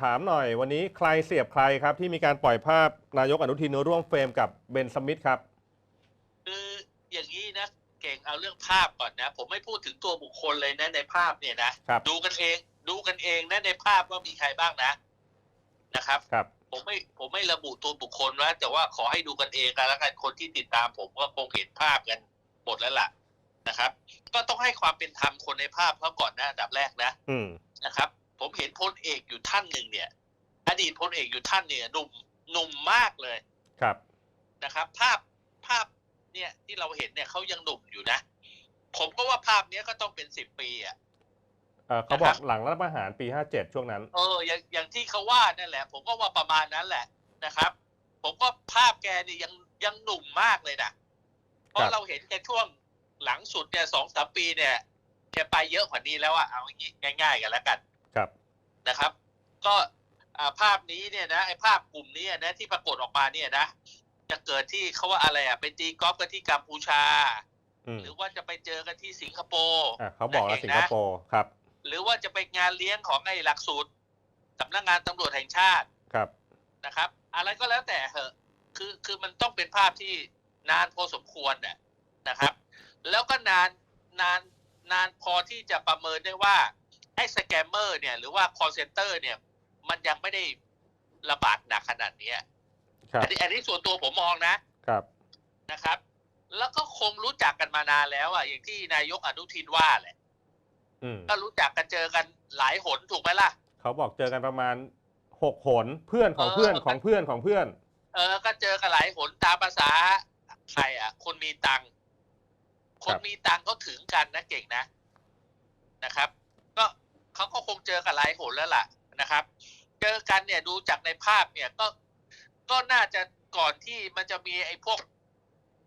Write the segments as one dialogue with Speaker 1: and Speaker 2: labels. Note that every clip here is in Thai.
Speaker 1: ถามหน่อย วันนี้ใครเสียบใครครับ ที่มีการปล่อยภาพนายกอนุทินร่วมเฟรมกับเบนสมิธครับ
Speaker 2: คืออย่างนี้นะ เก่งเอาเรื่องภาพก่อนนะ ผมไม่พูดถึงตัวบุคคลเลยนะในภาพเนี่ยนะครับดูกันเอง ดูกันเองนะในภาพว่ามีใครบ้างนะ นะครับ
Speaker 1: ครับ
Speaker 2: ผมไม่ผมไม่ระบุตัวบุคคลนะแต่ว่าขอให้ดูกันเองกันแล้วกันคนที่ติดตามผมก็คงเห็นภาพกันหมดแล้วล่ะนะครับ ก็ต้องให้ความเป็นธรรมคนในภาพเขาก่อนนะอันดับแรกนะ
Speaker 1: อืม
Speaker 2: นะครับ ผมเห็นพลเอกอยู่ท่านหนึ่งเนี่ย อดีตพลเอกอยู่ท่านเนี่ยหนุ่มหนุ่มมากเลย
Speaker 1: ครับ
Speaker 2: นะครับ ภาพภาพเนี่ยที่เราเห็นเนี่ยเขายังหนุ่มอยู่นะ ผมก็ว่าภาพเนี้ยก็ต้องเป็นสิบปีอะ
Speaker 1: เอ่อเขาบอกหลังรัฐประหารปี57ช่วงนั้น
Speaker 2: เอออย่างอย่างที่เขาว่านั่นแหละ ผมก็ว่าประมาณนั้นแหละนะครับ ผมก็ภาพแกเนี่ยยังยังหนุ่มมากเลยนะเพ
Speaker 1: ครั
Speaker 2: ราะ
Speaker 1: บ
Speaker 2: เราเห็นแกช่วงหลังสุดเนี่ยสองสามปีเนี่ยแกไปเยอะกว่านี้แล้วอะเอาอย่างงี้ง่าย ๆ กันแล้วกัน
Speaker 1: ครับ
Speaker 2: นะครับ ก็อ่าภาพนี้เนี่ยนะไอ้ภาพกลุ่มนี้นะที่ปรากฏออกมาเนี่ยนะจะเกิดที่เขาว่าอะไรอะไปตีกอล์ฟกันที่กัมพูชา
Speaker 1: อืม
Speaker 2: หรือว่าจะไปเจอกันที่สิงคโปร์
Speaker 1: อะเขาบอกแล้วสิงคโปร์ครับ
Speaker 2: หรือว่าจะไปงานเลี้ยงของไอ้หลักสูตรสำนักงานตำรวจแห่งชาติ
Speaker 1: ครับ
Speaker 2: นะครับ อะไรก็แล้วแต่เหอะคือคือมันต้องเป็นภาพที่นานพอสมควรน่ะนะครับ แล้วก็นานนานนานพอที่จะประเมินได้ว่าไอ้สแกมเมอร์เนี่ยหรือว่าคอ l เซนเตอร์เนี่ย มันยังไม่ได้ระบาดหนักขนาดเนี้ย
Speaker 1: ครับ
Speaker 2: อันนี้อันนี้ส่วนตัวผมมองนะ
Speaker 1: ครับ
Speaker 2: นะครับ แล้วก็คงรู้จักกันมานานแล้วอะอย่างที่นายกอนุทินว่าแหละ
Speaker 1: อืม
Speaker 2: ก็รู้จักกันเจอกันหลายหนถูกไหมล่ะ
Speaker 1: เขาบอกเจอกันประมาณหกหนเพื่อนของ
Speaker 2: เออ
Speaker 1: เพื่อนของเพื่อนของเพื่อน
Speaker 2: เออ ก็เจอกันหลายหนตามภาษาใครอะ คนมีตังค์คน
Speaker 1: ครับ
Speaker 2: มีตังค์เขาถึงกันนะเก่งนะนะครับก็ เขาก็คงเจอกันหลายหนแล้วล่ะนะครับ เจอกันเนี่ยดูจากในภาพเนี่ยก็ก็น่าจะก่อนที่มันจะมีไอ้พวก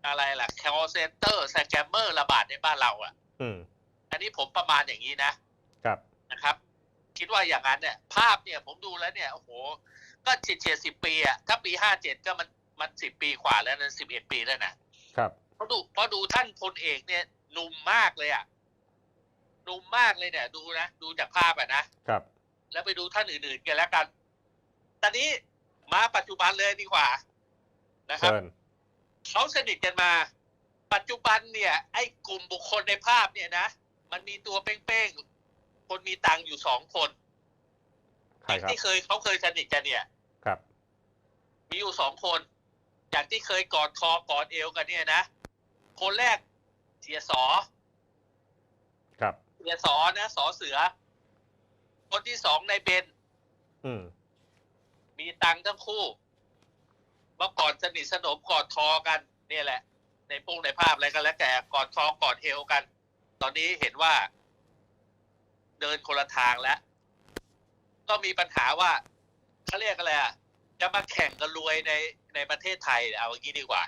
Speaker 2: อะไรล่ะ call center scammer ระบาดในบ้านเราอะ
Speaker 1: อืม
Speaker 2: อันนี้ผมประมาณอย่างนี้นะครับนะครับ คิดว่าอย่างนั้นเนี่ยภาพเนี่ยผมดูแล้วเนี่ยโอ้โห ก็เฉียดเฉียดสิบปีอะถ้าปีห้าเจ็ดก็มันมันสิบปีกว่าแล้วนะสิบเอ็ดปีแล้วนะครับเพราะดูเพราะดูท่านพลเอกเนี่ยหนุ่มมากเลยอะ หนุ่มมากเลยเนี่ย ดูนะดูจากภาพอะนะครับ แล้วไปดูท่านอื่นๆกันแล้วกัน ตอนนี้มาปัจจุบันเลยดีกว่า นะครับ
Speaker 1: เชิญ
Speaker 2: เขาสนิทกันมา ปัจจุบันเนี่ย ไอ้กลุ่มบุคคลในภาพเนี่ยนะมันมีตัวเป้งๆคนมีตังค์อยู่สองคน
Speaker 1: ใครครับ
Speaker 2: ที่เคยเขาเคยสนิทกันเนี่ย
Speaker 1: ครับ
Speaker 2: มีอยู่สองคน จากที่เคยกอดคอกอดเอวกันเนี่ยนะ คนแรกเสียสอ
Speaker 1: ครับ
Speaker 2: เสียสอนะสอเสือ คนที่สองในายเบน
Speaker 1: อืม
Speaker 2: มีตังค์ทั้งคู่ เมื่อก่อนสนิทสนมกอดคอกัน เนี่ยแหละ ในพวกในภาพอะไรก็แล้วแต่กอดคอกอดเอวกัน ตอนนี้เห็นว่า เดินคนละทางแล้ว ก็มีปัญหาว่าเขาเรียกอะไรอะจะมาแข่งกันรวยในในประเทศไทยเอาอย่างนี้ดีกว่า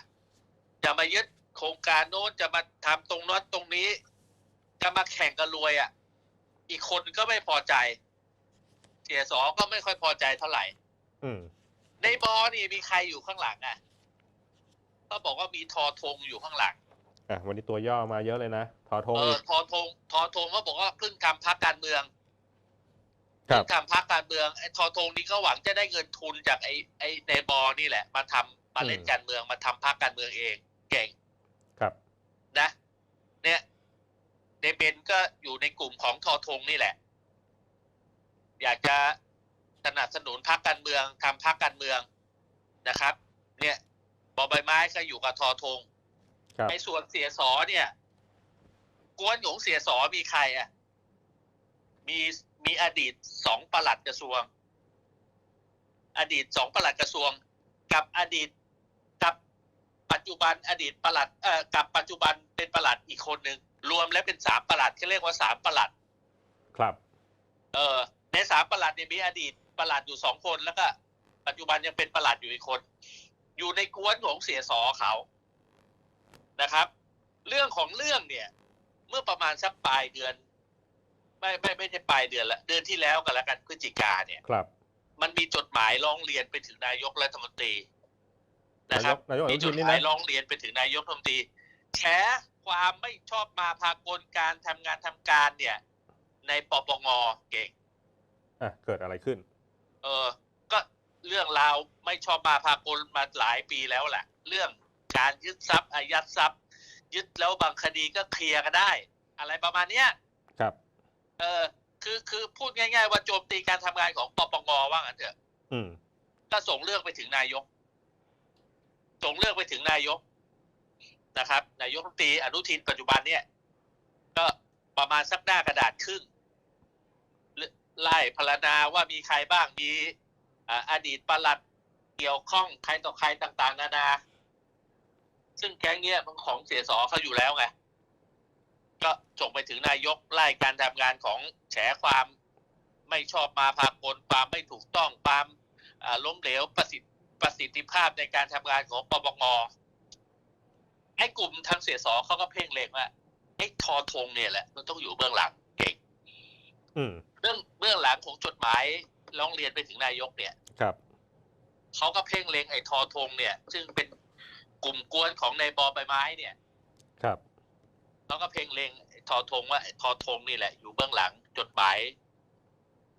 Speaker 2: จะมายึดโครงการโน้นจะมาทำตรงนั้นตรงนี้ จะมาแข่งกันรวยอะ อีกคนก็ไม่พอใจ เสียสอก็ไม่ค่อยพอใจเท่าไหร่
Speaker 1: อืม
Speaker 2: ในบอนี่มีใครอยู่ข้างหลังอะก็บอกว่ามีทอทงอยู่ข้างหลัง
Speaker 1: อะวันนี้ตัวย่อมาเยอะเลยนะทอทง
Speaker 2: เอ
Speaker 1: อี
Speaker 2: อกทอทงทอทงเขาบอกว่าเพิ่งทำพักการเมือง
Speaker 1: ครั
Speaker 2: เพิ่
Speaker 1: บ
Speaker 2: งทำพักการเมืองไอ้ทอทงนี่ก็หวังจะได้เงินทุนจากไอ้ไอ้ในบอนี่แหละ มาทำมาเล่น
Speaker 1: อืม
Speaker 2: การเมืองมาทำพักการเมืองเอง เก่ง
Speaker 1: ครับ
Speaker 2: นะ เนี่ย เดเบนก็อยู่ในกลุ่มของทอทงนี่แหละ อยากจะสนับสนุนพรรคการเมืองทำพรรคการเมืองนะครับ เนี่ยบอใบไม้ก็อยู่กับทอทง
Speaker 1: ครับ
Speaker 2: ในส่วนเสียสอเนี่ยกวนหยงเสียสอมีใครอะ มีมีอดีตสองปลัดกระทรวง อดีตสองปลัดกระทรวง กับอดีตกับปัจจุบันอดีตปลัดเอ่อกับปัจจุบันเป็นปลัดอีกคนหนึ่ง รวมแล้วเป็นสามปลัดเขาเรียกว่าสามปลัด
Speaker 1: ครับ
Speaker 2: เออในสามปลัดเนี่ยมีอดีตปลัดอยู่สองคนแล้วก็ ปัจจุบันยังเป็นปลัดอยู่อีกคน อยู่ในกวนของเสียสอเขานะครับ เรื่องของเรื่องเนี่ย เมื่อประมาณสักปลายเดือน ไม่ไม่ไม่ใช่ปลายเดือนละเดือนที่แล้วกันแล้วกันพฤศจิกาเนี่ย
Speaker 1: ครับ
Speaker 2: มันมีจดหมายร้องเรียนไปถึงนายกรัฐมนตรีนะ
Speaker 1: นาย
Speaker 2: ครับ
Speaker 1: กนายกอ
Speaker 2: มี
Speaker 1: นุ
Speaker 2: จ
Speaker 1: ทิ
Speaker 2: ด
Speaker 1: นนี่
Speaker 2: หมาย
Speaker 1: นะ
Speaker 2: ร้องเรียนไปถึงนายกรัฐมนตรีแฉ ความไม่ชอบมาพากลการทำงานทำการเนี่ย ในปปงเก่ง
Speaker 1: อะเกิดอะไรขึ้น
Speaker 2: เเออ ก็เรื่องราวไม่ชอบมาพากลมาหลายปีแล้วแหละเรื่องการยึดทรัพย์อายัดทรัพย์ ยึดแล้วบางคดีก็เคลียร์กันได้ อะไรประมาณเนี้ย
Speaker 1: ครับ
Speaker 2: เออคือคือพูดง่ายๆว่าโจมตีการทำงานของปปงว่างั้นเถอะ
Speaker 1: อืม
Speaker 2: ก็ส่งเรื่องไปถึงนายก ส่งเรื่องไปถึงนายก นะครับนายกรัฐมนตรีอนุทินปัจจุบันเนี่ย ก็ประมาณสักหน้ากระดาษครึ่งไล่พรรณนาว่ามีใครบ้างมีอดีตประหลัดเกี่ยวข้องใครต่อใครต่าง ๆ นานา ซึ่งแก๊งเนี้ยมันของเสียสอเขาอยู่แล้วไงก็ส่งไปถึงนายกไล่การทำงานของแฉความไม่ชอบมาพากลความไม่ถูกต้องความล้มเหลวประสิทธิประสิทธิภาพในการทำงานของปปง ไอ้กลุ่มทางเสียสอเขาก็เพ่งเล็งว่าไอ้ทอทงเนี่ยแหละ มันต้องอยู่เบื้องหลังเก่ง
Speaker 1: อืม
Speaker 2: เรื่องเบื้องหลังของจดหมายร้องเรียนไปถึงนายกเนี่ย
Speaker 1: ครับ
Speaker 2: เขาก็เพ่งเล็งไอ้ทอทงเนี่ย ซึ่งเป็นกลุ่มกวนของในบอใบไม้เนี่ย
Speaker 1: ครับ
Speaker 2: เขาก็เพ่งเล็งไอ้ทอทงว่าไอ้ทอทงนี่แหละ อยู่เบื้องหลังจดหมาย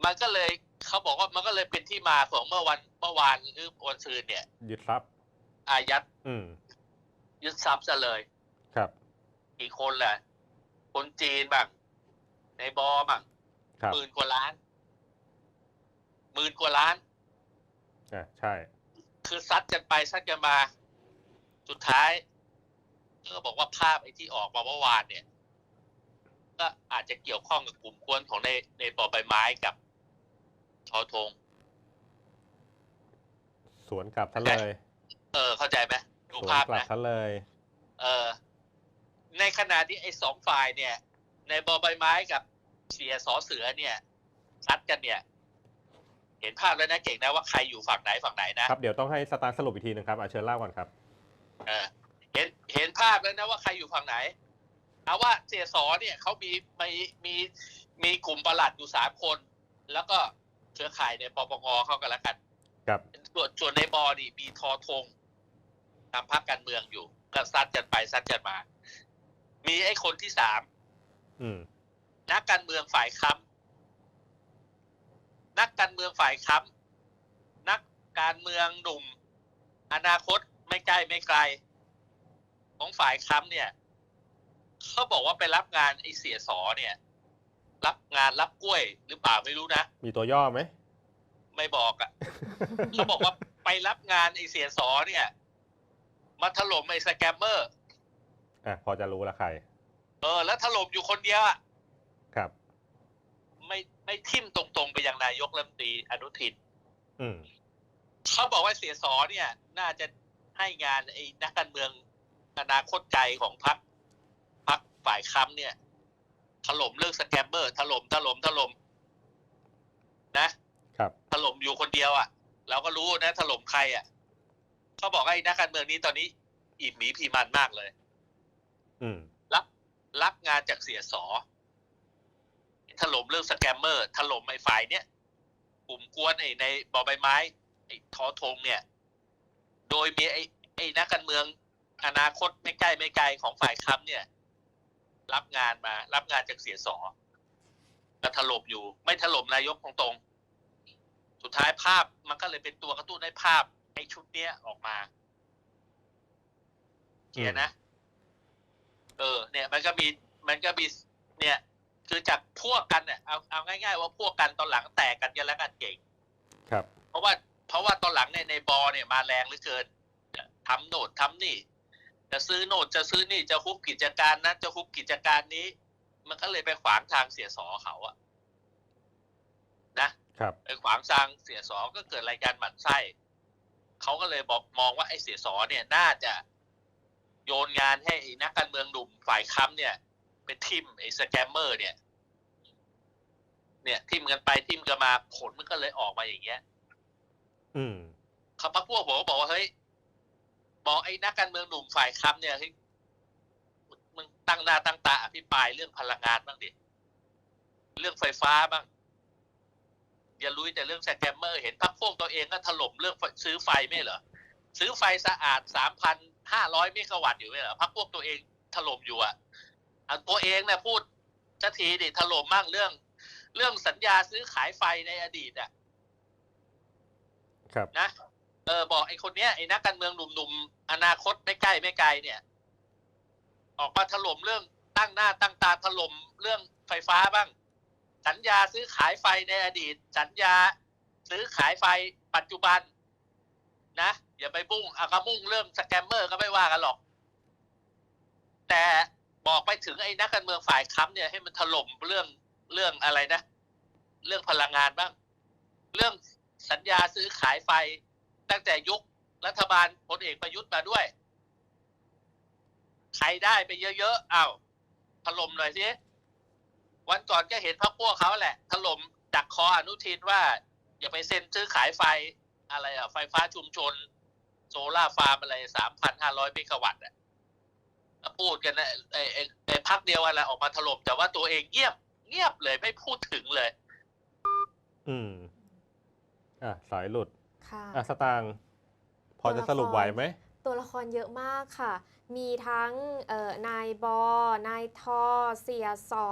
Speaker 2: มันก็เลยเขาบอกว่ามันก็เลยเป็นที่มาของเมื่อวันเมื่อวานหรือวันซืนเนี่ย
Speaker 1: ยึดทรัพย์
Speaker 2: อายัด
Speaker 1: อืม
Speaker 2: ยึดทรัพย์ซะเลย
Speaker 1: ครับ
Speaker 2: กี่คนแหละ คนจีนบ้างในบอบ้าง
Speaker 1: ครับ
Speaker 2: หมื่นกว่าล้านหมื่นกว่าล้าน
Speaker 1: อ่าใช่
Speaker 2: คือซัดกันไปซัดกันมา สุดท้ายก็บอกว่าภาพไอ้ที่ออกมาเมื่อวานเนี่ย ก็อาจจะเกี่ยวข้องกับกลุ่มกวนของในในบอใบไม้กับทอทง
Speaker 1: สวนกลับทันเลย
Speaker 2: เออ เข้าใจไหม ดู
Speaker 1: สวน
Speaker 2: ภาพ
Speaker 1: กลับ
Speaker 2: นะ
Speaker 1: ทันเลย
Speaker 2: เออ ในขณะที่ไอ้สองฝ่ายเนี่ย ในบอใบไม้กับเสียสอเสือเนี่ยซัดกันเนี่ย เห็นภาพแล้วนะเก่งนะว่าใครอยู่ฝั่งไหนฝั่งไหนนะครับ
Speaker 1: เดี๋ยวต้องให้สตาร์ทสรุปอีกทีหนึงครับอาเชิญเล่าก่อนครับ
Speaker 2: เออเห็นเห็นภาพแล้วนะว่าใครอยู่ฝั่งไหนเอาว่าเสียสอเนี่ยเขามีมีมีมีกลุ่มประหลัดอยู่สามคน แล้วก็เครือข่ายในปปงเข้ากันแล้วกัน
Speaker 1: ครับ
Speaker 2: ส่วนส่วนในบอนี่มีทอทง ทำพรรคการเมืองอยู่ ก็ซัดกันไปซัดกันมา มีไอ้คนที่สาม
Speaker 1: อืม
Speaker 2: นักการเมืองฝ่ายค้ำนักการเมืองฝ่ายค้ำนักการเมืองหนุ่ม อนาคตไม่ใกล้ไม่ไกล ของฝ่ายค้ำเนี่ยเขาบอกว่าไปรับงานไอ้เสียสอเนี่ย รับงานรับกล้วยหรือเปล่าไม่รู้นะ
Speaker 1: มีตัวย่อไหม
Speaker 2: ไม่บอกอะ่ะเขาบอกว่าไปรับงานไอ้เสียสอเนี่ย มาถล่มไอ้สแกมเมอร์
Speaker 1: อะพอจะรู้ละใคร
Speaker 2: เออ แล้วถล่มอยู่คนเดียวอะ
Speaker 1: ครับ
Speaker 2: ไม่ไม่ทิ่มตรงๆไปยังนายกรัฐมนตรีอนุทิน
Speaker 1: อืม
Speaker 2: เขาบอกว่าเสียสอเนี่ย น่าจะให้งานไอ้นักการเมืองอนาคตไกลของพรรคพรรคฝ่ายค้ำเนี่ยถล่มเรื่องสแกมเมอร์ถล่มถล่มถล่มนะ
Speaker 1: ครับ
Speaker 2: ถล่มอยู่คนเดียวอะ่ะ เราก็รู้นะถล่มใครอะ่ะ เขาบอกว่าไอ้นักการเมืองนี้ตอนนี้อิ่มหมีพีมันมากเลย
Speaker 1: อืม
Speaker 2: รับรับงานจากเสียสอถล่มเรื่องสแกมเมอร์ถล่มไอ้ฝ่ายเนี้ยกลุ่มกวนไอ้ในบอใบไม้ไอ้ทอทงเนี่ย โดยมีไอ้ไอ้นักการเมืองอนาคตไม่ใกล้ไม่ไกลของฝ่ายค้ำเนี่ย รับงานมา รับงานจากเสียสอก็ถล่มอยู่ ไม่ถล่มนายกตรงๆสุดท้ายภาพมันก็เลยเป็นตัวกระตุ้นให้ภาพ ไอ้ชุดเนี้ยออกมาเคลียร์นะ เออ เนี่ย มันก็มี มันก็มี เนี่ย คือจากพวกกันเนี่ยเอาเอาง่ายๆ ว่าพวกกันตอนหลังแตกกันกันแล้วกันเก่ง
Speaker 1: ครับ
Speaker 2: เพราะว่า เพราะว่าตอนหลังเนี่ยในบอเนี่ยมาแรงเหลือเกินทำโน่นทำนี่ จะซื้อโน่นจะซื้อนี่จะคุบกิจการนั้นจะคุบกิจการนี้ มันก็เลยไปขวางทางเสียสอเขาอะนะ
Speaker 1: ครับ
Speaker 2: ไปขวางทางเสียสอก็เกิดรายการหมั่นไส้ เขาก็เลยบอกมองว่าไอ้เสียสอเนี่ยน่าจะโยนงานให้ไอ้นักการเมืองหนุ่มฝ่ายค้ำเนี่ย เป็นทิมไอ้สแกมเมอร์ เนี่ย เนี่ยทิมกันไปทิมกันมาผลมันก็เลยออกมาอย่างเงี้ย
Speaker 1: อืม
Speaker 2: เขาพักพวกผมก็บอกว่าเฮ้ยบอกไอ้นักการเมืองหนุ่มฝ่ายค้ำเนี่ยเฮ้ยมึงตั้งหน้าตั้งตาอภิปรายเรื่องพลังงานบ้างดิเรื่องไฟฟ้าบ้าง อย่าลุยแต่เรื่องสแกมเมอร์เห็นพักพวกตัวเองก็ถล่มเรื่องซื้อไฟไม่เหรอซื้อไฟสะอาดสามพันห้าร้อยเมกะวัตต์อยู่ไม่เหรอพักพวกตัวเองถล่มอยู่อะเอาตัวเองเนี่ยพูดสักทีดิถล่มมั่งเรื่อง เรื่องสัญญาซื้อขายไฟในอดีตอะ
Speaker 1: ครับ
Speaker 2: นะเออบอกไอ้คนเนี้ยไอ้นักการเมืองหนุ่มๆอนาคตไม่ใกล้ไม่ไกลเนี่ย ออกมาถล่มเรื่องตั้งหน้าตั้งตาถล่มเรื่องไฟฟ้าบ้าง สัญญาซื้อขายไฟในอดีต สัญญาซื้อขายไฟปัจจุบัน นะอย่าไปบุ้งอากามุ่งเรื่องสแกมเมอร์ก็ไม่ว่ากันหรอก แต่บอกไปถึงไอ้นักการเมืองฝ่ายค้ำเนี่ยให้มันถล่มเรื่องเรื่องอะไรนะ เรื่องพลังงานบ้าง เรื่องสัญญาซื้อขายไฟตั้งแต่ยุครัฐบาลพลเอกประยุทธ์มาด้วย ใครได้ไปเยอะๆอ้าวถล่มหน่อยสิ วันก่อนก็เห็นพักพวกเขาแหละ ถล่มดักคออนุทินว่า อย่าไปเซ็นซื้อขายไฟอะไรอะไฟฟ้าชุมชน โซล่าร์ฟาร์มอะไรสามพันห้าร้อยเมกะวัตต์อะพูดกันนะไอ้ไอ้ไอ้พักเดียวอะไรออกมาถล่มแต่ว่าตัวเองเงียบ เงียบเลยไม่พูดถึงเลย
Speaker 1: อืม อะ สายหลุด
Speaker 3: ค่ะ
Speaker 1: อะ สตางค์พอจะสรุปไหวไหม
Speaker 3: ตัวละครเยอะมากค่ะ มีทั้งนายบอนายทอ เสียสอ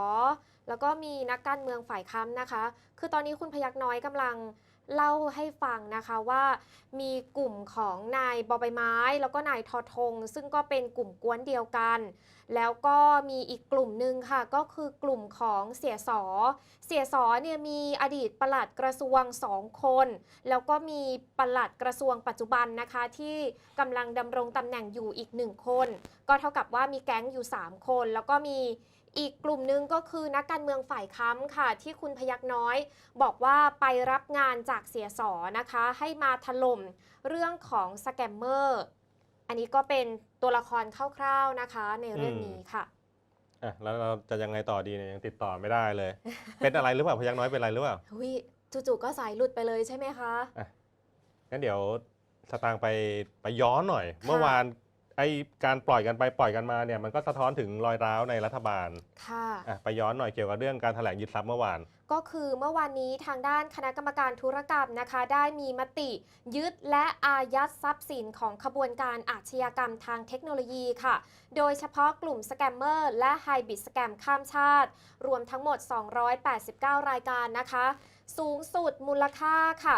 Speaker 3: แล้วก็มีนักการเมืองฝ่ายค้ำนะคะ คือตอนนี้คุณพยักน้อยกำลัง เล่าให้ฟังนะคะว่ามีกลุ่มของนายบอใบไม้ แล้วก็นายทอทง ซึ่งก็เป็นกลุ่มกวนเดียวกัน แล้วก็มีอีกกลุ่มหนึ่งค่ะ ก็คือกลุ่มของเสียสอ เสียสอเนี่ยมีอดีตปลัดกระทรวงสองคน แล้วก็มีปลัดกระทรวงปัจจุบันนะคะ ที่กำลังดำรงตำแหน่งอยู่อีกหนึ่งคน ก็เท่ากับว่ามีแก๊งอยู่ 3 คน แล้วก็มี อีกกลุ่มหนึงก็คือนักการเมืองฝ่ายค้ำค่ะ ที่คุณพยักน้อย บอกว่าไปรับงานจากเสียสอนะคะ ให้มาถล่มเรื่องของสแกมเมอร์อันนี้ก็เป็นตัวละครคร่าวๆนะคะในเรื่องนี้ค่ะ
Speaker 1: อะแล้วเราจะยังไงต่อดีเนี่ยยังติดต่อไม่ได้เลย เป็นอะไรหรือเปล่าพยักน้อยเป็นอะไรหรือเปล่า
Speaker 3: หุยจู่ๆก็สายหลุดไปเลยใช่ไหมคะ
Speaker 1: งั้นเดี๋ยวสตางค์ไปไปย้อนหน่อย เมื่อวาน ไอการปล่อยกันไปปล่อยกันมาเนี่ยมันก็สะท้อนถึงรอยร้าวในรัฐบาล
Speaker 3: ค่ะ
Speaker 1: อะไปย้อนหน่อยเกี่ยวกับเรื่องการแถลงยึดทรัพย์เมื่อวาน
Speaker 3: ก็คือเมื่อวานนี้ทางด้านคณะกรรมการธุรกรรมนะคะ ได้มีมติยึดและอายัดทรัพย์สินของขบวนการอาชญากรรมทางเทคโนโลยีค่ะ โดยเฉพาะกลุ่มสแกมเมอร์และไฮบิดสแกมข้ามชาติ รวมทั้งหมด 289 รายการนะคะสูงสุดมูลค่าค่ะ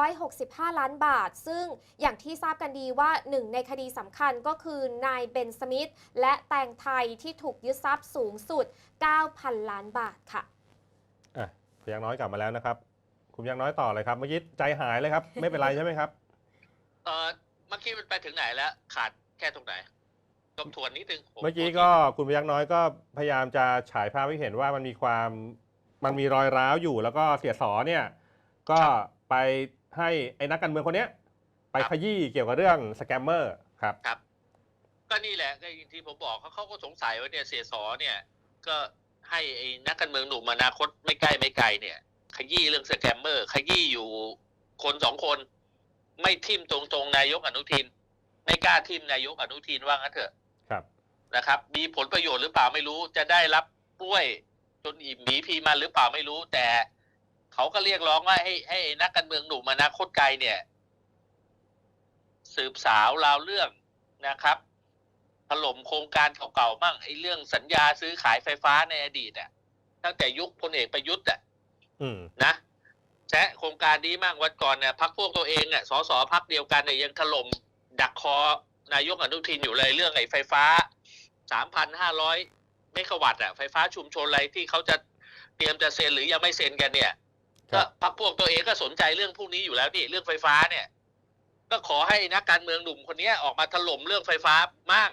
Speaker 3: 1165 ล้านบาท ซึ่งอย่างที่ทราบกันดีว่าหนึ่งในคดีสำคัญก็คือนายเบนสมิธและแตงไทยที่ถูกยึดทรัพย์สูงสุด 9,000 ล้านบาทค่ะ
Speaker 1: ยักน้อยกลับมาแล้วนะครับ คุณพยักน้อยต่อเลยครับเมื่อกี้ใจหายเลยครับ ไม่เป็นไรใช่ไหมครับ
Speaker 2: เออเมื่อกี้มันไปถึงไหนแล้ว ขาดแค่ตรงไหนทบทวนนิดนึงผ
Speaker 1: เมื่อกี้ก็คุณพยักน้อยก็พยายามจะฉายภาพให้เห็นว่ามันมีความมันมีรอยร้าวอยู่ แล้วก็เสียสอเนี่ย ก็ไปให้ไอ้นักการเมืองคนเนี้ย ไปขยี้เกี่ยวกับเรื่องสแกมเมอร์ครับ
Speaker 2: ครับ ก็นี่แหละก็อย่างที่ผมบอกเขาเขาก็สงสัยว่าเนี่ยเสียสอเนี่ย ก็ ให้ไอ้นักการเมืองหนุ่มอนาคตไม่ใกล้ไม่ไกลเนี่ย ขยี้เรื่องสแกมเมอร์ ขยี้อยู่คนสองคน ไม่ทิมตรงๆนายกอนุทิน ไม่กล้าทิมนายกอนุทินว่างั้นเถอะ
Speaker 1: ครับ
Speaker 2: นะครับ มีผลประโยชน์หรือเปล่าไม่รู้ จะได้รับกล้วยจนอิ่มหมีพีมันหรือเปล่าไม่รู้ แต่เขาก็เรียกร้องว่าให้ให้นักการเมืองหนุ่มอนาคตไกลเนี่ย สืบสาวราวเรื่องนะครับ ถล่มโครงการเก่าๆมั่งไอ้เรื่องสัญญาซื้อขายไฟฟ้าในอดีตอะตั้งแต่ยุคพลเอกประยุทธ์อะ
Speaker 1: อืม
Speaker 2: นะแชะโครงการนี้มั่งวันก่อนเนี่ยพักพวกตัวเองอะสสพักเดียวกันเนี่ยยังถล่มดักคอนายกอนุทินอยู่เลยเรื่องไอ้ไฟฟ้าสามพันห้าร้อยเมกะวัตต์อะไฟฟ้าชุมชนอะไรที่เขาจะเตรียมจะเซ็นหรือยังไม่เซ็นกันเนี่ย
Speaker 1: ครั
Speaker 2: ก็
Speaker 1: บ
Speaker 2: พักพวกตัวเองก็สนใจเรื่องพวกนี้อยู่แล้วนี่เรื่องไฟฟ้าเนี่ย ก็ขอให้นักการเมืองหนุ่มคนเนี้ยออกมาถล่มเรื่องไฟฟ้ามั่ง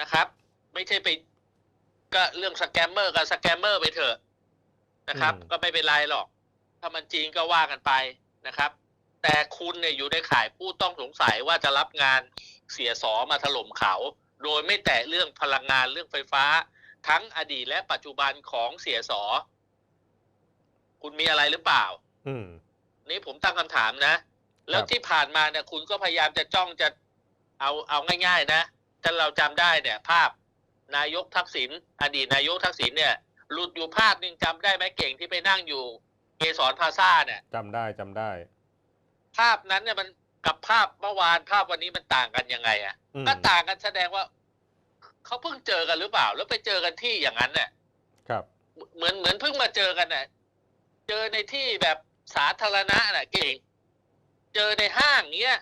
Speaker 2: นะครับ ไม่ใช่ไปก็เรื่องสแกมเมอร์กับสแกมเมอร์ไปเถอะนะครับ
Speaker 1: อืม
Speaker 2: ก็ไม่เป็นไรหรอก ถ้ามันจริงก็ว่ากันไปนะครับ แต่คุณเนี่ยอยู่ในข่ายผู้ต้องสงสัยว่าจะรับงานเสียสอมาถล่มเขา โดยไม่แตะเรื่องพลังงานเรื่องไฟฟ้า ทั้งอดีตและปัจจุบันของเสียสอคุณมีอะไรหรือเปล่า
Speaker 1: อืม
Speaker 2: นี่ผมตั้งคำถามนะ แล้ว
Speaker 1: ครับ
Speaker 2: ที่ผ่านมาเนี่ยคุณก็พยายามจะจ้องจะเอาเอาง่าย ๆ นะ ถ้าเราจำได้เนี่ยภาพนายกทักษิณอดีตนายกทักษิณเนี่ยหลุดอยู่ภาพหนึ่งจำได้ไหมเก่งที่ไปนั่งอยู่เกสรพลาซ่าเนี่ย
Speaker 1: จำได้จำได้
Speaker 2: ภาพนั้นเนี่ยมันกับภาพเมื่อวานภาพวันนี้มันต่างกันยังไงอะ่ะ
Speaker 1: อืม
Speaker 2: ก็ต่างกันแสดงว่าเขาเพิ่งเจอกันหรือเปล่า แล้วไปเจอกันที่อย่างนั้นเนี่ย
Speaker 1: ครับ
Speaker 2: เหมือนเหมือนเพิ่งมาเจอกันน่ะ เจอในที่แบบสาธารณะน่ะเก่ง เจอในห้างเนี้ย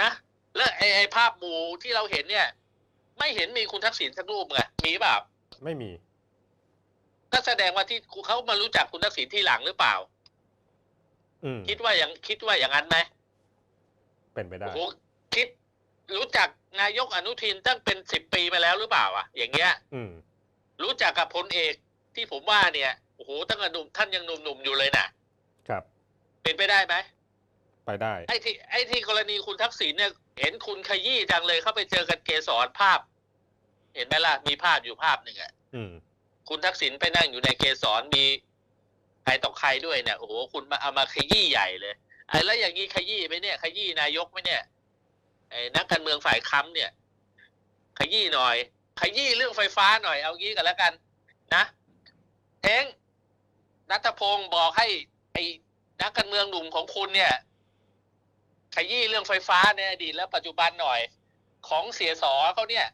Speaker 2: นะ แล้วไอ้ไอ้ภาพหมู่ที่เราเห็นเนี่ย ไม่เห็นมีคุณทักษิณสักรูปไงมีเปล่า
Speaker 1: ไม่มี
Speaker 2: ก็แสดงว่าที่เขามารู้จักคุณทักษิณที่หลังหรือเปล่า
Speaker 1: อืม
Speaker 2: คิดว่าอย่างคิดว่าอย่างนั้นไหม
Speaker 1: เป็นไปได้
Speaker 2: โอ้โหคิดรู้จักนายกอนุทินตั้งเป็นสิบปีมาแล้วหรือเปล่าอะอย่างเงี้ย
Speaker 1: อืม
Speaker 2: รู้จักกับพลเอกที่ผมว่าเนี่ยโอ้โหตั้งแต่หนุ่มท่านยังหนุ่มๆอยู่เลยน่ะ
Speaker 1: ครับ
Speaker 2: เป็นไปได้ไหม
Speaker 1: ไปได้
Speaker 2: ไอ้ที่ไอ้ที่กรณีคุณทักษิณเนี่ย เห็นคุณขยี้จังเลยเข้าไปเจอกันเกสรภาพ เห็นไหมล่ะ มีภาพอยู่ภาพหนึ่งอะ
Speaker 1: อืม
Speaker 2: คุณทักษิณไปนั่งอยู่ในเกสรมีใครต่อใครด้วยเนี่ยโอ้โหคุณมาเอามาขยี้ใหญ่เลยไอ้แล้วอย่างนี้ขยี้ไหมเนี่ย ขยี้นายกไหมเนี่ยไอ้นักการเมืองฝ่ายค้ำเนี่ย ขยี้หน่อย ขยี้เรื่องไฟฟ้าหน่อยเอางี้กันแล้วกัน นะเท้งนัทพงศ์บอกให้ไอ้นักการเมืองหนุ่มของคุณเนี่ย ขยี้เรื่องไฟฟ้าในอดีตและปัจจุบันหน่อย ของเสียสอเขาเนี่ย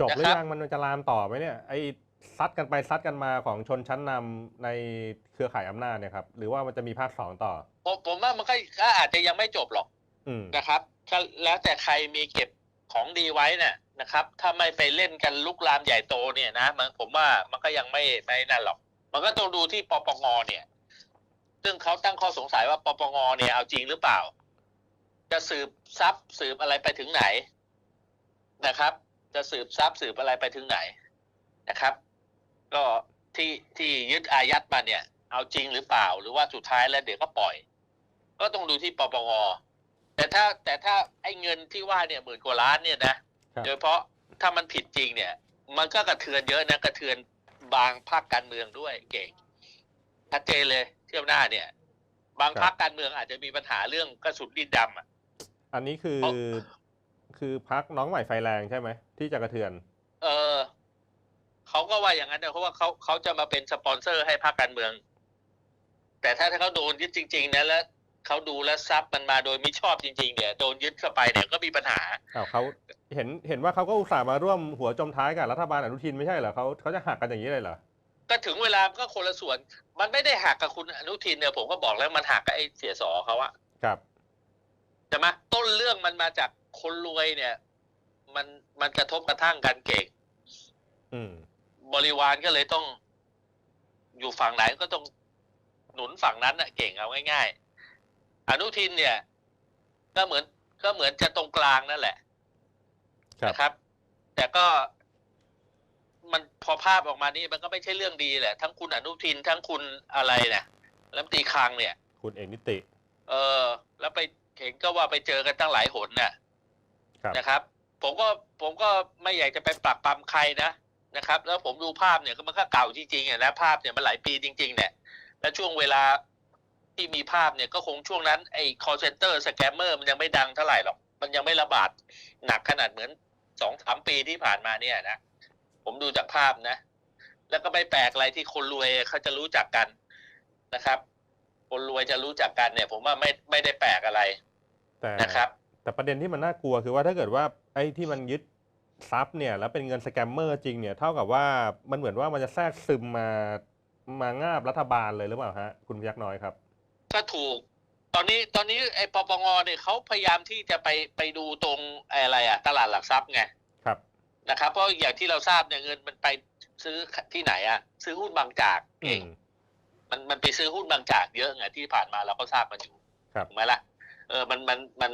Speaker 1: จบหรื
Speaker 2: นะครับ
Speaker 1: อยังมันจะลามต่อไหมเนี่ยไอ้ซัดกันไปซัดกันมาของชนชั้นนำในเครือข่ายอำนาจเนี่ยครับ หรือว่ามันจะมีภาคสองต่อ
Speaker 2: ผมผมว่ามันก็ก็อาจจะยังไม่จบหรอก
Speaker 1: อืม
Speaker 2: นะครับก็แล้วแต่ใครมีเก็บของดีไว้เนี่ยนะครับ ถ้าไม่ไปเล่นกันลุกลามใหญ่โตเนี่ยนะมันผมว่ามันก็ยังไม่ไม่นั่นหรอก มันก็ต้องดูที่ปปงเนี่ย ซึ่งเขาตั้งข้อสงสัยว่าปปงเนี่ยเอาจริงหรือเปล่า จะสืบทรัพย์สืบอะไรไปถึงไหนนะครับ จะสืบทรัพย์สืบอะไรไปถึงไหนนะครับ ก็ที่ที่ยึดอายัดมาเนี่ย เอาจริงหรือเปล่า หรือว่าสุดท้ายแล้วเดี๋ยวก็ปล่อย ก็ต้องดูที่ปปงแต่ถ้าแต่ถ้าไอ้เงินที่ว่าเนี่ยหมื่นกว่าล้านเนี่ยนะครับโดยเฉพาะถ้ามันผิดจริงเนี่ย มันก็กระเทือนเยอะนะกระเทือนบางภาคการเมืองด้วยเก่งชัดเจนเลย เที่ยวหน้าเนี่ย บางภาคการเมืองอาจจะมีปัญหาเรื่องกระสุนดินดำอะ
Speaker 1: อันนี้คือ
Speaker 2: เพราะ
Speaker 1: คือพักน้องใหม่ไฟแรงใช่ไหม ที่จะกระเทือน
Speaker 2: เออเขาก็ว่าอย่างนั้นนะเพราะว่าเขาเขาจะมาเป็นสปอนเซอร์ให้ภาคการเมือง แต่ถ้าถ้าเขาโดนยึดจริง ๆนะแล้วเขาดูแลวทรัพย์มันมาโดยไม่ชอบจริง ๆ เนี่ยโดนยึดเข้าไปเนี่ยก็มีปัญหา
Speaker 1: อ้าวเขาเห็นเห็นว่าเขาก็อุตส่าห์มาร่วมหัวจมท้ายกับรัฐบาลอนุทินไม่ใช่เหรอเขาเขาจะหักกันอย่างนี้เลยเหรอ
Speaker 2: ก็ถึงเวลาก็คนละส่วน มันไม่ได้หักกับคุณอนุทินเนี่ยผมก็บอกแล้วมันหักกับไอ้เสียสอเขาอะ
Speaker 1: ครับ
Speaker 2: ใช่ไหมต้นเรื่องมันมาจากคนรวยเนี่ย มันมันกระทบกระทั่งกันเก่ง
Speaker 1: อืม
Speaker 2: บริวารก็เลยต้อง อยู่ฝั่งไหนก็ต้องหนุนฝั่งนั้นน่ะเก่งเอาง่ายๆอนุทินเนี่ย ก็เหมือนก็เหมือนจะตรงกลางนั่นแหละ
Speaker 1: ครับ
Speaker 2: นะครับ แต่ก็ มันพอภาพออกมานี่มันก็ไม่ใช่เรื่องดีแหละ ทั้งคุณอนุทินทั้งคุณอะไรเนี่ยรัฐมนตรีคลังเนี่ย
Speaker 1: คุณเอกนิติ
Speaker 2: เออ แล้วไปเห็นก็ว่าไปเจอกันตั้งหลายหนน่ะ
Speaker 1: ครับ
Speaker 2: นะครับ ผมก็ผมก็ไม่อยากจะไปปรักปรำใครนะนะครับ แล้วผมดูภาพเนี่ยก็มันก็เก่าจริงๆอะนะภาพเนี่ยมันหลายปีจริง ๆ เนี่ย และช่วงเวลาที่มีภาพเนี่ยก็คงช่วงนั้นไอ้ call center scammer มันยังไม่ดังเท่าไหร่หรอก มันยังไม่ระบาดหนักขนาดเหมือนสองสามปีที่ผ่านมาเนี่ยนะ ผมดูจากภาพนะ แล้วก็ไม่แปลกอะไรที่คนรวยเขาจะรู้จักกันนะครับ คนรวยจะรู้จักกันเนี่ย ผมว่าไม่ไม่ได้แปลกอะไร
Speaker 1: แต่
Speaker 2: นะครับ
Speaker 1: แต่ประเด็นที่มันน่ากลัวคือว่าถ้าเกิดว่าไอ้ที่มันยึดทรัพย์เนี่ย แล้วเป็นเงินสแกมเมอร์จริงเนี่ยเท่ากับว่ามันเหมือนว่ามันจะแทรกซึมมามางาบรัฐบาลเลยหรือเปล่าฮะ คุณพยักน้อยครับ
Speaker 2: ก็ถูก ตอนนี้ตอนนี้ไอ้ปปงเนี่ยเขาพยายามที่จะไปไปดูตรงไอ้อะไรอะตลาดหลักทรัพย์ไง
Speaker 1: ครับ
Speaker 2: นะครับเพราะอย่างที่เราทราบเนี่ยเงินมันไปซื้อที่ไหนอะซื้อหุ้นบางจาก
Speaker 1: อื
Speaker 2: เอง
Speaker 1: ม
Speaker 2: มันมันไปซื้อหุ้นบางจากเยอะไงที่ผ่านมาเราก็ทราบกันอยู่
Speaker 1: ครับ
Speaker 2: ถูกไหมล่ะเออมันมันมัน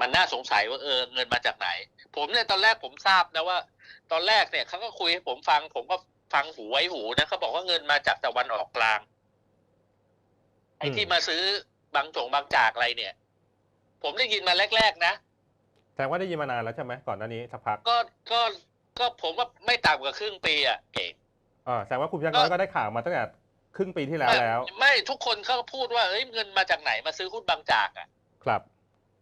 Speaker 2: มันน่าสงสัยว่าเออเงินมาจากไหน ผมเนี่ยตอนแรกผมทราบนะว่า ตอนแรกเนี่ยเขาก็คุยให้ผมฟัง ผมก็ฟังหูไว้หูนะเขาบอกว่าเงินมาจากตะวันออกกลาง ไอ้ที่มาซื้อบางจงบางจากอะไรเนี่ย ผมได้ยินมาแรก ๆ นะ
Speaker 1: แสดงว่าได้ยินมานานแล้วใช่ไหมก่อนหน้านี้สักพัก
Speaker 2: ก็ก็ก็ผมว่าไม่ต่ำกว่าครึ่งปีอะเก่ง
Speaker 1: อ่าแสดงว่าคุณพยักน้อย
Speaker 2: ก็
Speaker 1: ก็ได้ข่าวมาตั้งแต่ครึ่งปีที่แล้ว
Speaker 2: ไม่
Speaker 1: แล้ว
Speaker 2: ไม่ทุกคนเขาก็พูดว่าเอ้ยเงินมาจากไหนมาซื้อหุ้นบางจากอะ
Speaker 1: ครับ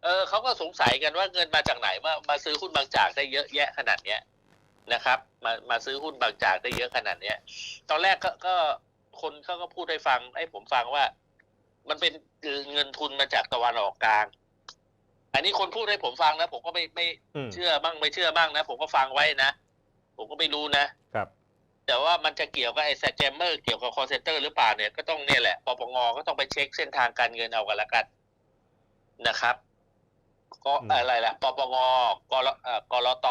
Speaker 2: เออเขาก็สงสัยกันว่าเงินมาจากไหนมามาซื้อหุ้นบางจากได้เยอะแยะขนาดเนี้ยนะครับ มามาซื้อหุ้นบางจากได้เยอะขนาดเนี้ย ตอนแรกก็ก็คนเขาก็พูดให้ฟังให้ผมฟังว่า มันเป็นเงินทุนมาจากตะวันออกกลาง อันนี้คนพูดให้ผมฟังนะ ผมก็ไม่ไม่
Speaker 1: อืม
Speaker 2: เชื่อบ้างไม่เชื่อบ้างนะ ผมก็ฟังไว้นะ ผมก็ไม่รู้นะ
Speaker 1: ครับ
Speaker 2: แต่ว่ามันจะเกี่ยวกับไอ้สแกมเมอร์เกี่ยวกับคอร์เซนเตอร์หรือเปล่าเนี่ยก็ต้องเนี่ยแหละปปงก็ต้องไปเช็คเส้นทางการเงินเอากันละกันนะครับ ก็
Speaker 1: อืม
Speaker 2: อะไรล่ะปปงกรเอ่อกรต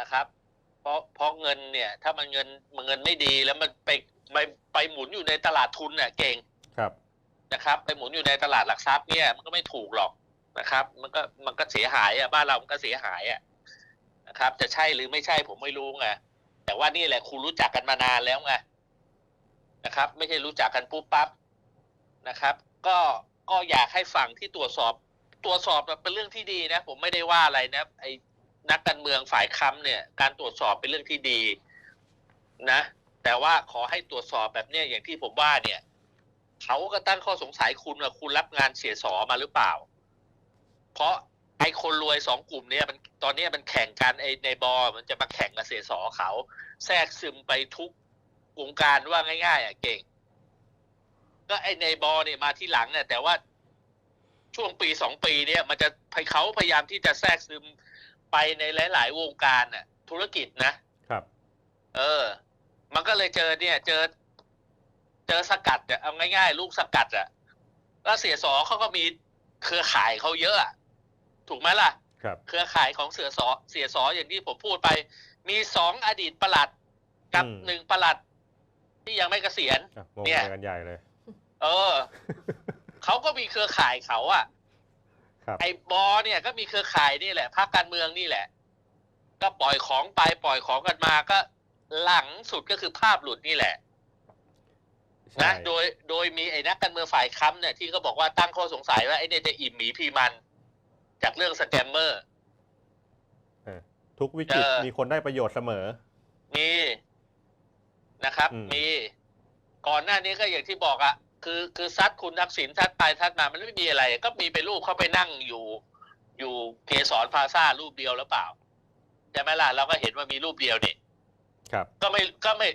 Speaker 2: นะครับ เพราะเพราะเงินเนี่ย ถ้ามันเงินมันเงินไม่ดีแล้วมันไปไปไปหมุนอยู่ในตลาดทุนเนี่ยเก่ง
Speaker 1: ครับ
Speaker 2: นะครับ ไปหมุนอยู่ในตลาดหลักทรัพย์เนี่ยมันก็ไม่ถูกหรอก นะครับ มันก็มันก็เสียหายอะบ้านเรามันก็เสียหายอะนะครับ จะใช่หรือไม่ใช่ผมไม่รู้ไงแต่ว่านี่แหละคุณรู้จักกันมานานแล้วไงนะครับ ไม่ใช่รู้จักกันปุ๊บปั๊บนะครับ ก็ก็อยากให้ฝั่งที่ตรวจสอบ ตรวจสอบเป็นเรื่องที่ดีนะ ผมไม่ได้ว่าอะไรนะไอ้นักการเมืองฝ่ายค้ำเนี่ย การตรวจสอบเป็นเรื่องที่ดีนะ แต่ว่าขอให้ตรวจสอบแบบเนี้ยอย่างที่ผมว่าเนี่ยเขาก็ตั้งข้อสงสัยคุณว่าคุณรับงานเสียสอมาหรือเปล่า เพราะไอ้คนรวยสองกลุ่มเนี่ยมันตอนเนี้ยมันแข่งกันไอ้ในบอมันจะมาแข่งกับเสียสอเขา แทรกซึมไปทุกวงการว่าง่าย ๆ อะเก่ง ก็ไอ้ในบอเนี่ยมาที่หลังเนี่ยแต่ว่าช่วงปีสองปีเนี่ย มันจะเขาพยายามที่จะแทรกซึมไปในหลาย ๆ วงการน่ะ ธุรกิจนะ
Speaker 1: ครับ
Speaker 2: เออ มันก็เลยเจอเนี่ย เจอ เจอสกัดอะเอาง่าย ๆ ลูกสกัดอะแล้วเสียสอเขาก็มีเครือข่ายเขาเยอะอะ ถูกไหมล่ะ
Speaker 1: ครับ
Speaker 2: เครือข่ายของเสือสอเสียสออย่างที่ผมพูดไป มีสองอดีตประหลัดกับ
Speaker 1: อืม
Speaker 2: หนึ่งประหลัด ที่ยังไม่เกษียณ
Speaker 1: อะงง
Speaker 2: เนี่ย
Speaker 1: ไปกันใหญ่เลย
Speaker 2: เออ เขาก็มีเครือข่ายเขาอะ
Speaker 1: ครับ
Speaker 2: ไอ้บอเนี่ยก็มีเครือข่ายนี่แหละพรรคการเมืองนี่แหละ ก็ปล่อยของไปปล่อยของกันมาก็หลังสุดก็คือภาพหลุดนี่แหละ
Speaker 1: ใช่
Speaker 2: นะโดยโดยมีไอ้นักการเมืองฝ่ายค้ำเนี่ยที่ก็บอกว่าตั้งข้อสงสัยว่าไอ้เนี่ยจะอิ่มหมีพีมัน จากเรื่องสแกมเมอร์
Speaker 1: เออทุกวิกฤต
Speaker 2: เออ
Speaker 1: มีคนได้ประโยชน์เสมอ
Speaker 2: มีนะครับ
Speaker 1: อืม
Speaker 2: มี ก่อนหน้านี้ก็อย่างที่บอกอะคือคือซัดคุณทักษิณซัดไปซัดมามันไม่มีอะไร ก็มีไปรูปเขาไปนั่งอยู่ อยู่เกสรพลาซ่ารูปเดียวหรือเปล่าใช่ไหมล่ะเราก็เห็นว่ามีรูปเดียวนี่
Speaker 1: ครับ
Speaker 2: ก็ไม่ก็ไม่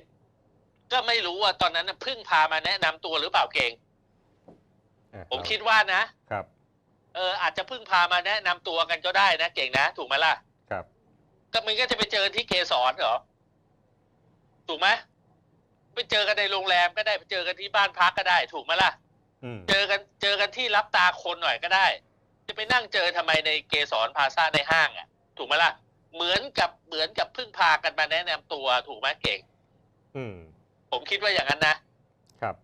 Speaker 2: ก็ไม่รู้ว่าตอนนั้นน่ะเพิ่งพามาแนะนำตัวหรือเปล่าเก่ง
Speaker 1: อะ
Speaker 2: ผม
Speaker 1: เรา
Speaker 2: คิดว่านะ
Speaker 1: ครับ
Speaker 2: เอออาจจะเพิ่งพามาแนะนำตัวกันก็ได้นะเก่งนะ ถูกไหมล่ะ
Speaker 1: ครับ
Speaker 2: ก็มันก็จะไปเจอที่เกสรเหรอ ถูกไหมไปเจอกันในโรงแรมก็ได้ไปเจอกันที่บ้านพักก็ได้ ถูกไหมล่ะ
Speaker 1: อืม
Speaker 2: เจอกันเจอกันที่รับตาคนหน่อยก็ได้ จะไปนั่งเจอทำไมในเกสรพลาซ่าในห้างอะ ถูกไหมล่ะ เหมือนกับเหมือนกับเพิ่งพากันมาแนะนำตัว ถูกไหมเก่ง
Speaker 1: อืม
Speaker 2: ผมคิดว่าอย่างนั้นนะ
Speaker 1: ครับ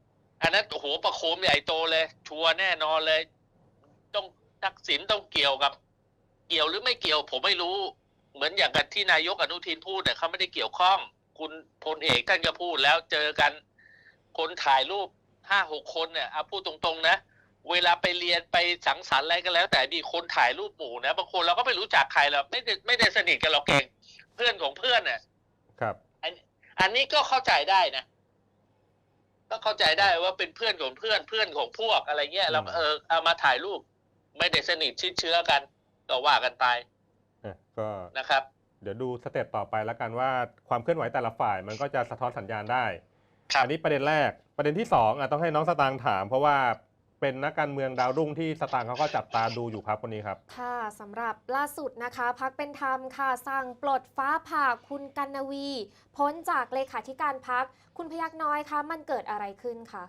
Speaker 2: อันนั้นโอ้โหประโคมใหญ่โตเลย ชัวร์แน่นอนเลย ต้อง ทักษิณต้องเกี่ยวกับ เกี่ยวหรือไม่เกี่ยว ผมไม่รู้ เหมือนอย่างกับที่นายกอนุทินพูดเนี่ยเขาไม่ได้เกี่ยวข้อง คุณพลเอกท่านก็พูดแล้วเจอกัน คนถ่ายรูปห้าหกคนเนี่ยเอาพูดตรงๆนะเวลาไปเรียนไปสังสรรค์อะไรก็แล้ว แต่มีคนถ่ายรูปหมู่นะบางคนเราก็ไม่รู้จักใครหรอกไม่ได้ไม่ได้สนิทกันหรอกเองเพื่อนของเพื่อนเนี่ย
Speaker 1: ครับ
Speaker 2: อันอันนี้ก็เข้าใจได้นะก็เข้าใจได้ว่าเป็นเพื่อนของเพื่อนเพื่อนของพวกอะไรเงี้ยเราก็เออเอามาถ่ายรูป ไม่ได้สนิทชิดเชื้อกันก็ว่ากันไป
Speaker 1: อะก็
Speaker 2: นะครับ
Speaker 1: เดี๋ยวดูสเต็ปต่อไปแล้วกันว่าความเคลื่อนไหวแต่ละฝ่ายมันก็จะสะท้อนสัญญาณได้
Speaker 2: ครับ
Speaker 1: อันี้ประเด็นแรกประเด็นที่สองอะต้องให้น้องสตางค์ถาม เพราะว่าเป็นนักการเมืองดาวรุ่งที่สตางค์เขาก็จับตาดูอยู่ครับคนนี้ครับ
Speaker 3: ค่ะสำหรับล่าสุดนะคะพักเป็นธรรมค่ะสั่งปลดฟ้าผ่าคุณกันนวี พ้นจากเลขาธิการพักคุณพยักน้อยคะมันเกิดอะไรขึ้นคะ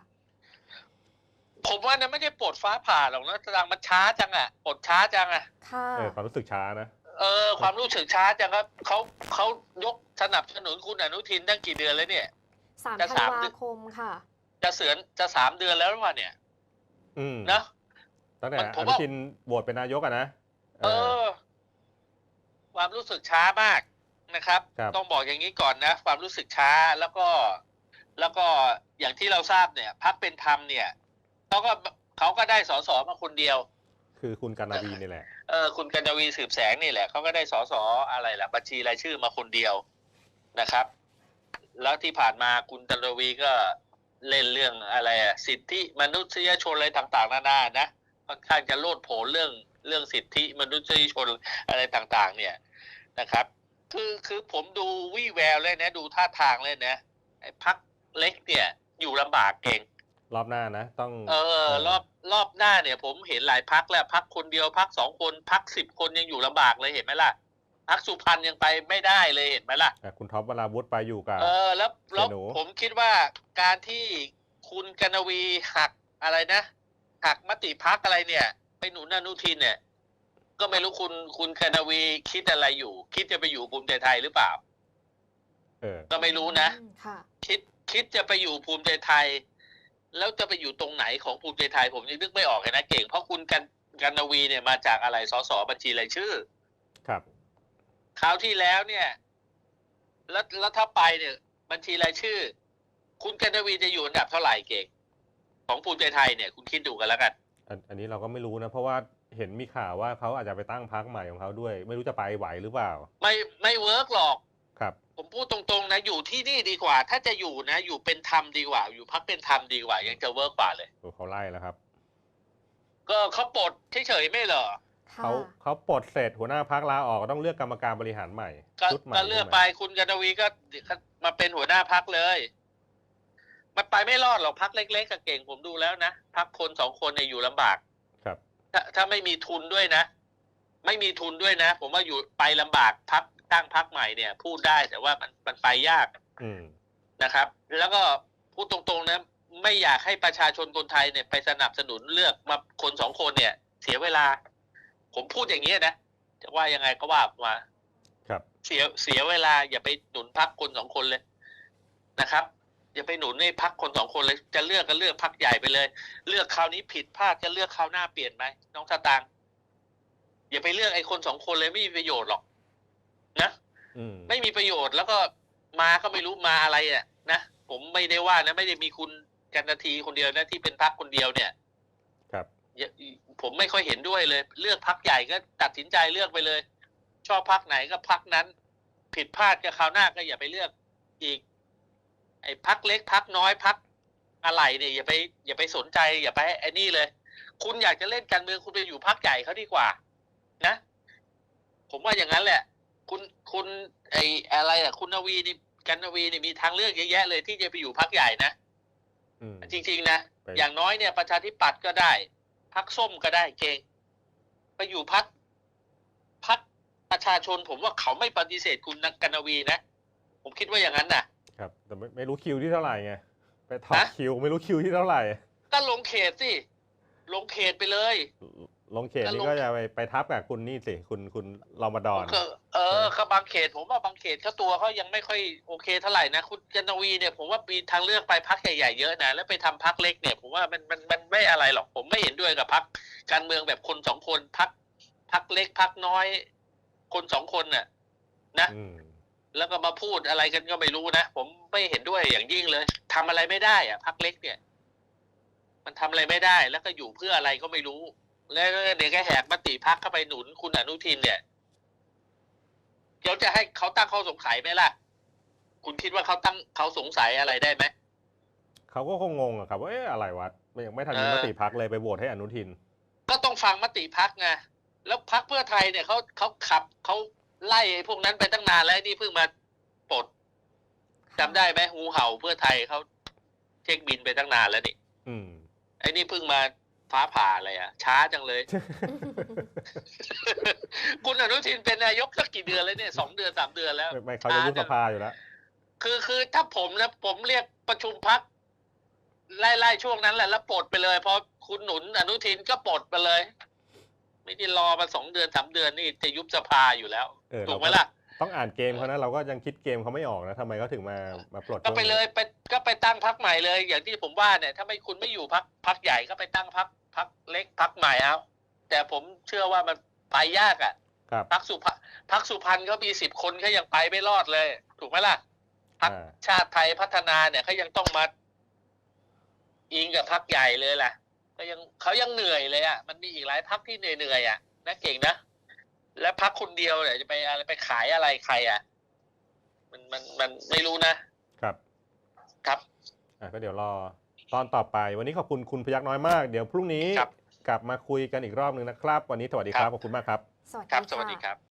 Speaker 2: ผมว่านะไม่ได้ปลดฟ้าผ่าหรอกนะตารางมันช้าจังอะปลดช้าจังอะ
Speaker 3: ค่ะ
Speaker 1: เออความรู้สึกช้านะ
Speaker 2: เออความรู้สึกช้าจังครับเขาเขายกสนับสนุนคุณอนุทินตั้งกี่เดือนแล้วเนี่ย
Speaker 3: สาม
Speaker 2: จะ
Speaker 3: ธัน
Speaker 2: สาม
Speaker 3: วา
Speaker 2: เดือน
Speaker 3: คมค่ะ
Speaker 2: จะเสือนจะสามเดือนแล้วหรือเปล่าเนี่ย
Speaker 1: อืม
Speaker 2: นะ
Speaker 1: ตั้งแต่
Speaker 2: มันผ
Speaker 1: อ
Speaker 2: ม
Speaker 1: นุ
Speaker 2: ว่า
Speaker 1: ทินโหวตเป็นนายกอะนะ
Speaker 2: เออ ความรู้สึกช้ามากนะครับ
Speaker 1: ครับ
Speaker 2: ต้องบอกอย่างนี้ก่อนนะ ความรู้สึกช้าแล้วก็ แล้วก็อย่างที่เราทราบเนี่ยพักเป็นธรรมเนี่ย เขาก็เขาก็ได้สสมาคนเดียว
Speaker 1: คือคุณกันนาวีนี่แหละ
Speaker 2: เออคุณกัญจวีสืบแสงนี่แหละเขาก็ได้สสอะไรล่ะบัญชีรายชื่อมาคนเดียวนะครับ แล้วที่ผ่านมาคุณกัญจวีก็เล่นเรื่องอะไรอะสิทธิมนุษยชนอะไรต่างๆนานานะค่อนข้างจะโลดโผนเรื่องเรื่องสิทธิมนุษยชนอะไรต่างๆ เนี่ยนะครับ คือคือผมดูวี่แววเลยนะ ดูท่าทางเลยนะไอ้พักเล็กเนี่ย อยู่ลำบากเก่ง
Speaker 1: รอบหน้านะ ต้อง
Speaker 2: เออ รอบรอบหน้าเนี่ย ผมเห็นหลายพักแล้วพักคนเดียวพักสองคนพักสิบคนยังอยู่ลำบากเลยเห็นไหมล่ะพักสุพรรณยังไปไม่ได้เลยเห็นไหมล่ะ
Speaker 1: อะคุณท็อปวราวุธไปอยู่กับ
Speaker 2: เออแล้วแล้ว
Speaker 1: เสียหนู
Speaker 2: ผมคิดว่าการที่คุณกนวีหักอะไรนะหักมติพักอะไรเนี่ย ไปหนุนอนุทินเนี่ย ก็ไม่รู้คุณคุณกนวีคิดอะไรอยู่ คิดจะไปอยู่ภูมิใจไทยหรือเปล่า
Speaker 1: เออ
Speaker 2: ก็ไม่รู้นะ
Speaker 3: อืมค่ะ
Speaker 2: คิดคิดจะไปอยู่ภูมิใจไทย แล้วจะไปอยู่ตรงไหนของภูมิใจไทยผมยังนึกไม่ออกเลยนะเก่ง เพราะคุณกันกันนวีเนี่ยมาจากอะไรสสบัญชีรายชื่อ
Speaker 1: ครับ
Speaker 2: คราวที่แล้วเนี่ย แล้วแล้วถ้าไปเนี่ย บัญชีรายชื่อ คุณกันนวีจะอยู่อันดับเท่าไหร่เก่ง ของภูมิใจไทยเนี่ย คุณคิดดูกันแล้วกัน
Speaker 1: อันอันนี้เราก็ไม่รู้นะ เพราะว่าเห็นมีข่าวว่าเขาอาจจะไปตั้งพักใหม่ของเขาด้วย ไม่รู้จะไปไหวหรือเปล่า
Speaker 2: ไม่ไม่เวิร์กหรอก
Speaker 1: ครับ
Speaker 2: ผมพูดตรงๆนะอยู่ที่นี่ดีกว่า ถ้าจะอยู่นะ อยู่เป็นธรรมดีกว่า อยู่พักเป็นธรรมดีกว่า ยังจะเวิร์กกว่าเลย
Speaker 1: โอ้เขาไล่แล้วครับ
Speaker 2: ก็เขาปลดเฉยๆไม่เหรอ
Speaker 3: ค่ะ
Speaker 1: เขาเขาปลดเสร็จหัวหน้าพักลาออกก็ต้องเลือกกรรมการบริหารใหม่
Speaker 2: ก็
Speaker 1: ชุดใหม่
Speaker 2: ก็เลือก
Speaker 1: ใช่หม
Speaker 2: ไปคุณกันวีก็มาเป็นหัวหน้าพักเลย มันไปไม่รอดหรอกพักเล็กๆกับเก่งผมดูแล้วนะพักคนสองคนเนี่ยอยู่ลำบาก
Speaker 1: ครับ
Speaker 2: ถ้าถ้าไม่มีทุนด้วยนะ ไม่มีทุนด้วยนะ ผมว่าอยู่ไปลำบากพัก ตั้งพักใหม่เนี่ย พูดได้แต่ว่ามันมันไปยาก
Speaker 1: อืม
Speaker 2: นะครับ แล้วก็พูดตรงๆนะไม่อยากให้ประชาชนคนไทยเนี่ยไปสนับสนุนเลือกมาคนสองคนเนี่ย เสียเวลา ผมพูดอย่างนี้ยนะจะว่ายังไงก็ว่ามา
Speaker 1: ครับ
Speaker 2: เสียเสียเวลา อย่าไปหนุนพักคนสองคนเลยนะครับ อย่าไปหนุนในพักคนสองคนเลย จะเลือกก็เลือกพักใหญ่ไปเลย เลือกคราวนี้ผิดพลาดจะเลือกคราวหน้าเปลี่ยนไหมน้องสตางค์อย่าไปเลือกไอ้คนสองคนเลยไม่มีประโยชน์หรอก นะ
Speaker 1: อืม
Speaker 2: ไม่มีประโยชน์แล้วก็มาก็ไม่รู้มาอะไรอะนะผมไม่ได้ว่านะไม่ได้มีคุณกันนาทีคนเดียวนะที่เป็นพักคนเดียวเนี่ย
Speaker 1: ครับ
Speaker 2: อย่าผมไม่ค่อยเห็นด้วยเลย เลือกพักใหญ่ก็ตัดสินใจเลือกไปเลย ชอบพักไหนก็พักนั้น ผิดพลาดก็คราวหน้าก็อย่าไปเลือกอีก ไอ้พักเล็กพักน้อยพักอะไรเนี่ยอย่าไป อย่าไปสนใจ อย่าไปไอ้นี่เลย คุณอยากจะเล่นการเมืองคุณไปอยู่พักใหญ่เขาดีกว่า นะ ผมว่าอย่างนั้นแหละ คุณคุณไอ้อะไรอะคุณนวีนี่กันนวีนี่มีทางเลือกเยอะแยะเลยที่จะไปอยู่พักใหญ่นะ
Speaker 1: อืม
Speaker 2: จริง ๆ นะ
Speaker 1: ไป
Speaker 2: อย่างน้อยเนี่ยประชาธิปัตย์ก็ได้พักส้มก็ได้เก่งไปอยู่พักพักประชาชนผมว่าเขาไม่ปฏิเสธคุณกันนวีนะ ผมคิดว่าอย่างนั้นน่ะ
Speaker 1: ครับ แต่ไม่ไม่รู้คิวที่เท่าไหร่ไงไปถอด
Speaker 2: ฮะ
Speaker 1: คิว ไม่รู้คิวที่เท่าไหร่
Speaker 2: ก็ลงเขตสิลงเขตไปเลย
Speaker 1: ลงเขต
Speaker 2: ก็
Speaker 1: นี่
Speaker 2: ลง
Speaker 1: ก็จะไปไปทับกับคุณนี่สิคุณคุณรอมฎอน
Speaker 2: ก็เออเขาบางเขต ผมว่าบางเขตเขาตัวเขายังไม่ค่อยโอเคเท่าไหร่นะคุณกันนวีเนี่ยผมว่ามีทางเลือกไปพักใหญ่ๆเยอะนะแล้วไปทำพักเล็กเนี่ยผมว่ามันมันมันไม่อะไรหรอกผมไม่เห็นด้วยกับพักการเมืองแบบคนสองคนพักพักเล็กพักน้อย คนสองคนน่ะ นะ
Speaker 1: อืม
Speaker 2: แล้วก็มาพูดอะไรกันก็ไม่รู้นะผมไม่เห็นด้วยอย่างยิ่งเลยทำอะไรไม่ได้อะพักเล็กเนี่ย มันทำอะไรไม่ได้ แล้วก็อยู่เพื่ออะไรก็ไม่รู้ แล้วเดี๋ยวก็แหกมติพักเข้าไปหนุนคุณอนุทินเนี่ยเดี๋ยวจะให้เขาตั้งข้อสงสัยไหมล่ะ คุณคิดว่าเขาตั้งเขาสงสัยอะไรได้ไหม
Speaker 1: เขาก็คงงงอะครับว่าเอ๊ะอะไรวะไม่ยังไม่ทันมี
Speaker 2: เออ
Speaker 1: มติพักเลยไปโหวตให้อนุทิน
Speaker 2: ก็ต้องฟังมติพักไงแล้วพักเพื่อไทยเนี่ยเขาเขาขับเขาไล่ไอ้พวกนั้นไปตั้งนานแล้วนี่เพิ่งมาปลดจำได้ไหมงูเห่าเพื่อไทยเขาเช็คบินไปตั้งนานแล้วนี่
Speaker 1: อืม
Speaker 2: ไอ้นี่เพิ่งมา ฟ้าผ่าอะไรอะ ช้าจังเลย คุณอนุทินเป็นนายกสักกี่เดือนแล้วเนี่ยสองเดือนสามเดือนแล้ว
Speaker 1: ไม่ไม่เขาจะยุบสภาอยู่แล้ว
Speaker 2: คือคือถ้าผมนะผมเรียกประชุมพักไล่ไล่ช่วงนั้นแหละแล้วปลดไปเลยพอคุณหนุนอนุทินก็ปลดไปเลย ไม่ได้รอมาสองเดือนสามเดือนนี่จะยุบสภาอยู่แล้ว
Speaker 1: เออ
Speaker 2: ถูกไหม
Speaker 1: เราก็
Speaker 2: ล่ะ
Speaker 1: ต้องอ่านเกมเขานะเราก็ยังคิดเกมเขาไม่ออกนะทำไมเขาถึงมามาปลด
Speaker 2: ก็ไป
Speaker 1: ช่วงนี้
Speaker 2: เลยไปก็ไปตั้งพักใหม่เลย อย่างที่ผมว่าเนี่ย ถ้าไม่คุณไม่อยู่พักพักใหญ่ก็ไปตั้งพักพักเล็กพักใหม่เอาแต่ผมเชื่อว่ามันไปยากอะ
Speaker 1: ครับ
Speaker 2: พักสุพรรณพักสุพรรณเขามีสิบคนเขายังไปไม่รอดเลย ถูกไหมล่ะพัก
Speaker 1: อ่า
Speaker 2: ชาติไทยพัฒนาเนี่ยเขายังต้องมาอิงกับพักใหญ่เลยแหละก็ยังเขายังเหนื่อยเลยอะมันมีอีกหลายพักที่เหนื่อยๆอะนะเก่งนะ และพักคนเดียวเนี่ยจะไปอะไรไปขายอะไรใครอะ มันมันมันไม่รู้นะครับ ครับ
Speaker 1: อะก็เดี๋ยวรอตอนต่อไป วันนี้ขอบคุณคุณพยักน้อยมาก เดี๋ยวพรุ่งนี้
Speaker 2: ครับ
Speaker 1: กลับมาคุยกันอีกรอบหนึ่งนะครับ วันนี้สวัสดีค
Speaker 2: ครั
Speaker 1: รับบขอบคุณมากครับ
Speaker 3: สวัสดี
Speaker 2: ครับส
Speaker 3: ค่ะ
Speaker 2: วัสดีครับ